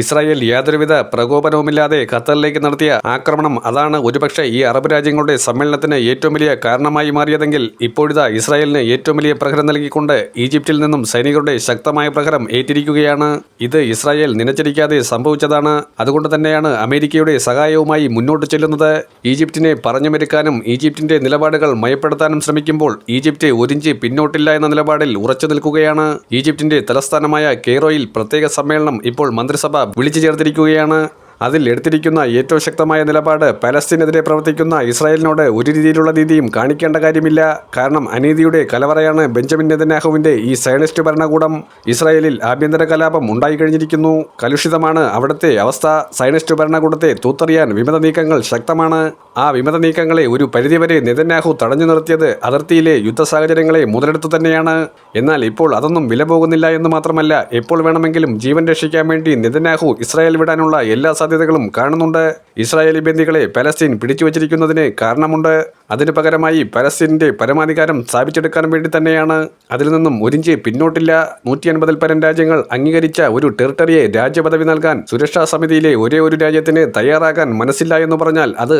Israel യാതൊരുവിധ പ്രകോപനവുമില്ലാതെ ഖത്തറിലേക്ക് നടത്തിയ ആക്രമണം അതാണ് ഒരുപക്ഷെ ഈ അറബ് രാജ്യങ്ങളുടെ സമ്മേളനത്തിന് ഏറ്റവും വലിയ കാരണമായി മാറിയതെങ്കിൽ ഇപ്പോഴിതാ ഇസ്രായേലിന് ഏറ്റവും വലിയ പ്രഹരം നൽകിക്കൊണ്ട് ഈജിപ്തിൽ നിന്നും സൈനികരുടെ ശക്തമായ പ്രഹരം ഏറ്റിരിക്കുകയാണ്. ഇത് ഇസ്രായേൽ നിലച്ചിരിക്കാതെ സംഭവിച്ചതാണ്. അതുകൊണ്ട് തന്നെയാണ് അമേരിക്കയുടെ സഹായവുമായി മുന്നോട്ട് ചെല്ലുന്നത്. ഈജിപ്തിനെ പറഞ്ഞുമെരുക്കാനും ഈജിപ്തിന്റെ നിലപാടുകൾ മയപ്പെടുത്താനും ശ്രമിക്കുമ്പോൾ ഈജിപ്ത് ഒരിഞ്ച് പിന്നോട്ടില്ല എന്ന നിലപാടിൽ ഉറച്ചു നിൽക്കുകയാണ്. ഈജിപ്തിന്റെ തലസ്ഥാനമായ കെയ്റോയിൽ പ്രത്യേക സമ്മേളനം ഇപ്പോൾ മന്ത്രിസഭ വിളിച്ചു ചേർത്തിരിക്കുകയാണ്. അതിൽ എടുത്തിരിക്കുന്ന ഏറ്റവും ശക്തമായ നിലപാട് പലസ്തീനെതിരെ പ്രവർത്തിക്കുന്ന ഇസ്രായേലിനോട് ഒരു രീതിയിലുള്ള നീതിയും കാണിക്കേണ്ട കാര്യമില്ല. കാരണം അനീതിയുടെ കലവറയാണ് ബെഞ്ചമിൻ നെതന്യാഹുവിന്റെ ഈ സയനിസ്റ്റ് ഭരണകൂടം. ഇസ്രായേലിൽ ആഭ്യന്തര കലാപം ഉണ്ടായിക്കഴിഞ്ഞിരിക്കുന്നു കലുഷിതമാണ് അവിടുത്തെ അവസ്ഥ. സയനിസ്റ്റ് ഭരണകൂടത്തെ തൂത്തറിയാൻ വിമത നീക്കങ്ങൾ ശക്തമാണ്. ആ വിമത നീക്കങ്ങളെ ഒരു പരിധിവരെ നെതന്യാഹു തടഞ്ഞു നിർത്തിയത് അതിർത്തിയിലെ യുദ്ധ സാഹചര്യങ്ങളെ മുതലെടുത്തു തന്നെയാണ്. എന്നാൽ ഇപ്പോൾ അതൊന്നും വില പോകുന്നില്ല എന്ന് മാത്രമല്ല എപ്പോൾ വേണമെങ്കിലും ജീവൻ രക്ഷിക്കാൻ വേണ്ടി നെതന്യാഹു ഇസ്രായേൽ വിടാനുള്ള എല്ലാ സാധ്യതകളും കാണുന്നുണ്ട്. ഇസ്രായേലി ബന്ധികളെ പലസ്തീൻ പിടിച്ചു വച്ചിരിക്കുന്നതിന് കാരണമുണ്ട്. അതിനു പകരമായി പലസ്തീനിന്റെ പരമാധികാരം സ്ഥാപിച്ചെടുക്കാൻ വേണ്ടി തന്നെയാണ്. അതിൽ നിന്നും ഒരിഞ്ച് പിന്നോട്ടില്ല. നൂറ്റി അൻപതിൽ പരം രാജ്യങ്ങൾ അംഗീകരിച്ച ഒരു ടെറിട്ടറിയെ രാജ്യപദവി നൽകാൻ സുരക്ഷാ സമിതിയിലെ ഒരേ ഒരു രാജ്യത്തിന് തയ്യാറാകാൻ മനസ്സില്ല എന്ന് പറഞ്ഞാൽ അത്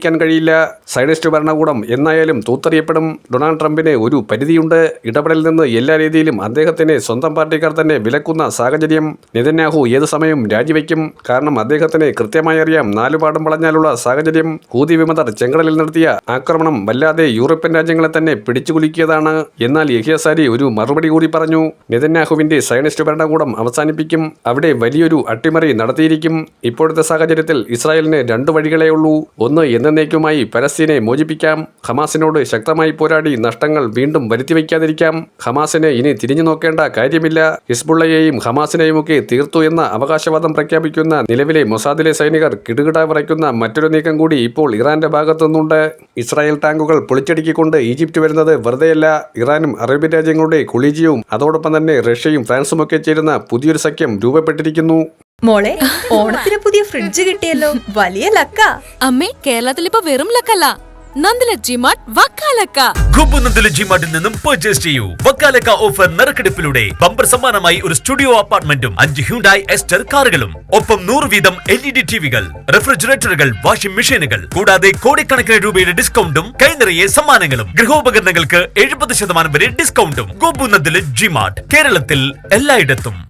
അംഗീകരിക്കാൻ കഴിയില്ല. സൈനിസ്റ്റ് ഭരണകൂടം എന്നായാലും തൂത്തറിയപ്പെടും. ഡൊണാൾഡ് ട്രംപിന് ഒരു പരിധിയുണ്ട്. ഇടപെടലിൽ നിന്ന് എല്ലാ രീതിയിലും അദ്ദേഹത്തിനെ സ്വന്തം പാർട്ടിക്കാർ തന്നെ വിലക്കുന്ന സാഹചര്യം. നെതന്യാഹു ഏത് സമയം രാജിവെക്കും? കാരണം അദ്ദേഹത്തിന് കൃത്യമായി അറിയാം നാലുപാടും വളഞ്ഞാലുള്ള സാഹചര്യം. ഹൂതി വിമതർ ചെങ്കടലിൽ നടത്തിയ ആക്രമണം വല്ലാതെ യൂറോപ്യൻ രാജ്യങ്ങളെ തന്നെ പിടിച്ചുകുലുക്കിയതാണ്. എന്നാൽ യഹിയസാരി ഒരു മറുപടി കൂടി പറഞ്ഞു. നെതന്യാഹുവിന്റെ സയനിസ്റ്റ് ഭരണകൂടം അവസാനിപ്പിക്കും. അവിടെ വലിയൊരു അട്ടിമറി നടത്തിയിരിക്കും. ഇപ്പോഴത്തെ സാഹചര്യത്തിൽ ഇസ്രായേലിന് രണ്ടു വഴികളേ ഉള്ളൂ. ഒന്ന് എന്നേക്കുമായി പലസ്തീനെ മോചിപ്പിക്കാം. ഹമാസിനോട് ശക്തമായി പോരാടി നഷ്ടങ്ങൾ വീണ്ടും വരുത്തിവെക്കാതിരിക്കാം ഹമാസിനെ ഇനി തിരിഞ്ഞു നോക്കേണ്ട കാര്യമില്ല. ഹിസ്ബുള്ളയെയും ഹമാസിനെയും ഒക്കെ തീർത്തു എന്ന അവകാശവാദം പ്രഖ്യാപിക്കുന്ന നിലവിലെ മൊസാദിലെ സൈനികർ കിടുകിട വിറയ്ക്കുന്ന മറ്റൊരു നീക്കം കൂടി ഇപ്പോൾ ഇറാന്റെ ഭാഗത്തുനിന്നുണ്ട്. ഇസ്രായേൽ ടാങ്കുകൾ പൊളിച്ചടുക്കിക്കൊണ്ട് ഈജിപ്റ്റ് വരുന്നത് വെറുതെയല്ല. ഇറാനും അറേബ്യൻ രാജ്യങ്ങളുടെ കൊളീജിയവും അതോടൊപ്പം തന്നെ റഷ്യയും ഫ്രാൻസും ഒക്കെ ചേരുന്ന പുതിയൊരു സഖ്യം രൂപപ്പെട്ടിരിക്കുന്നു. മോളെ ഓണത്തിന് പുതിയ ഫ്രിഡ്ജ് കിട്ടിയല്ലോ. വലിയ ലക്ക. അമ്മേ കേരളത്തിൽ ഇപ്പൊ വെറും ലക്കല്ല. നന്ദില ജിമാർട്ട് വക്കാലക്ക കുമ്പുനന്ദില ജിമാർട്ടിൽ നിന്നും പർച്ചേസ് ചെയ്യൂ. വക്കാലക്ക ഓഫർ നറുക്കെടുപ്പിലൂടെ ബമ്പർ സമ്മാനമായി ഒരു സ്റ്റുഡിയോ അപ്പാർട്ട്മെന്റും അഞ്ച് ഹ്യൂണ്ടായി എസ്റ്റർ കാറുകളും. ഒപ്പം നൂറ് വീതം എൽ ഇ ഡി ടിവികൾ റെഫ്രിജറേറ്ററുകൾ വാഷിംഗ് മെഷീനുകൾ കൂടാതെ കോടിക്കണക്കിന് രൂപയുടെ ഡിസ്കൗണ്ടും കൈനിറയെ സമ്മാനങ്ങളും. ഗൃഹോപകരണങ്ങൾക്ക് എഴുപത് ശതമാനം വരെ ഡിസ്കൗണ്ടും ഗോപുനന്ദില ജിമാർട്ട് കേരളത്തിൽ എല്ലായിടത്തും.